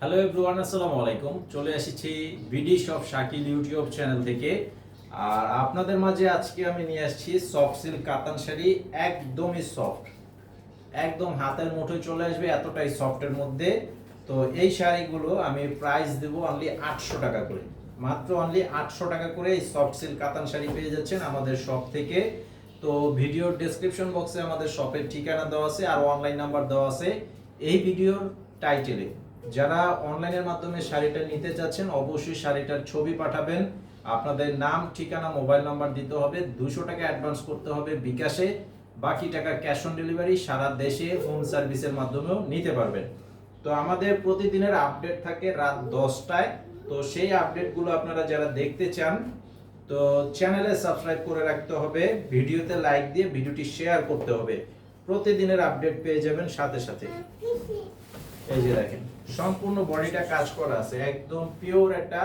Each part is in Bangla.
হ্যালো এভরিওয়ান আসসালামু আলাইকুম। চলে এসেছি BD shop Shakil YouTube channel থেকে। আর আপনাদের মাঝে আজকে আমি নিয়ে আসছি সফট সিল্ক কাতান শাড়ি, একদমই সফট একদম হাতের মুঠোয় চলে আসবে, এতটাই সফটের মধ্যে। তো এই শাড়িগুলো আমি প্রাইস দেব অনলি আটশো টাকা করে। মাত্র অনলি আটশো টাকা করে এই সফট সিল্ক কাতান শাড়ি পেয়ে যাচ্ছেন আমাদের শপ থেকে। তো ভিডিওর ডেসক্রিপশন বক্সে আমাদের শপের ঠিকানা দেওয়া আছে আর অনলাইন নাম্বার দেওয়া আছে। এই ভিডিওর টাইটেলে যারা অনলাইনের মাধ্যমে শাড়িটা নিতে চাচ্ছেন, অবশ্যই শাড়িটার ছবি পাঠাবেন। আপনাদের নাম, ঠিকানা, মোবাইল নাম্বার দিতে হবে। দুশো টাকা অ্যাডভান্স করতে হবে বিকাশে। বাকি টাকা ক্যাশ অন ডেলিভারি সারা দেশে হোম সার্ভিসের মাধ্যমেও নিতে পারবেন। তো আমাদের প্রতিদিনের আপডেট থাকে রাত দশটায়। তো সেই আপডেটগুলো আপনারা যারা দেখতে চান, তো চ্যানেলে সাবস্ক্রাইব করে রাখতে হবে। ভিডিওতে লাইক দিয়ে ভিডিওটি শেয়ার করতে হবে। প্রতিদিনের আপডেট পেয়ে যাবেন সাথে সাথে। এই যে দেখেন। সম্পূর্ণ বডিটা কাজ করা আছে। একদম পিওর একটা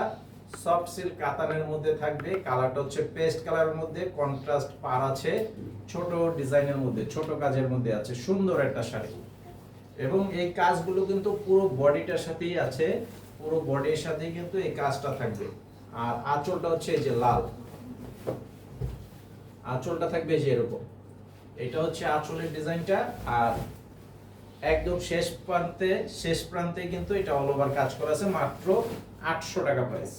সফট সিল্ক কাতানের মধ্যে থাকবে। কালারটা হচ্ছে পেস্ট কালারের মধ্যে কন্ট্রাস্ট পার আছে, ছোট ডিজাইনের মধ্যে, ছোট কাজের মধ্যে আছে, সুন্দর একটা শাড়ি। এবং এই কাজগুলো কিন্তু পুরো বডিটার সাথেই আছে, পুরো বডির সাথেই কিন্তু এই কাজটা থাকবে। আর আঁচলটা হচ্ছে যে লাল। আঁচলটা থাকবে যে এরকম। এটা হচ্ছে আঁচলের ডিজাইনটা, আর একদম শেষ প্রান্তে শেষ প্রান্তে কিন্তু এটা অল ওভার কাজ করা আছে, মাত্র আটশো টাকা প্রাইস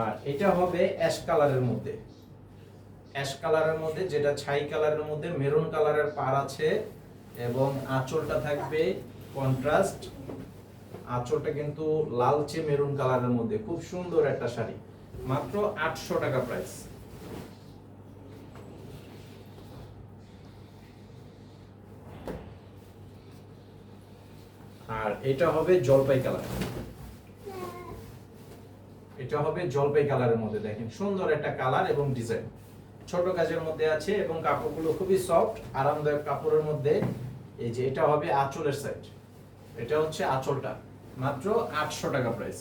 আর এটা হবে অ্যাশ কালারের মধ্যে। অ্যাশ কালারের মধ্যে, যেটা ছাই কালারের মধ্যে মেরুন কালারের পার আছে, এবং আঁচলটা থাকবে কন্ট্রাস্ট আঁচলটা কিন্তু লালচে মেরুন কালারের মধ্যে, খুব সুন্দর একটা শাড়ি। মাত্র আটশো টাকা প্রাইস আর এটা হবে জলপাই কালার। এটা হবে জলপাই কালারের মধ্যে, দেখেন সুন্দর একটা কালার এবং ডিজাইন। ছোট কাজের মধ্যে আছে এবং কাপড়গুলো খুবই সফট আরামদায়ক কাপড়ের মধ্যে। এই যে এটা হবে আঁচলের সাইড এটা হচ্ছে আঁচলটা। মাত্র আটশো টাকা প্রাইস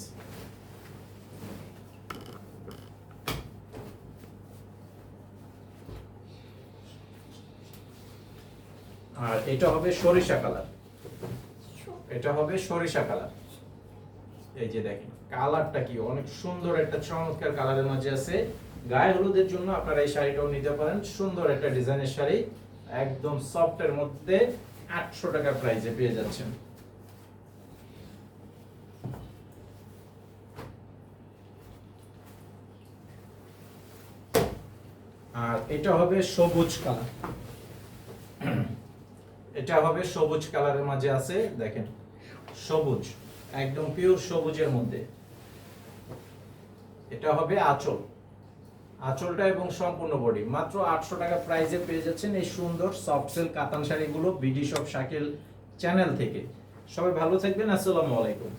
আর এটা হবে সরিষা কালার। এটা হবে সরিষা কালার। এই যে দেখেন, কালারটা কি? অনেক সুন্দর একটা চমৎকার কালারের মাঝে আছে। গায়ে হলুদের জন্য আপনারা এই শাড়িটাও নিতে পারেন। সুন্দর একটা ডিজাইনের শাড়ি। একদম সফটের মধ্যে আটশো টাকা প্রাইসে পেয়ে যাচ্ছেন। আর এটা হবে সবুজ কালার। এটা হবে সবুজ কালারের মাঝে আছে, দেখেন, সবুজ, একদম পিওর সবুজের মধ্যে। এটা হবে আঁচল, আঁচলটা এবং সম্পূর্ণ বডি মাত্র আটশো টাকা প্রাইজে পেয়ে যাচ্ছেন এই সুন্দর সফট সেল কাতান শাড়িগুলো বিডি সব শাকিল চ্যানেল থেকে। সবাই ভালো থাকবেন, আসসালামু আলাইকুম।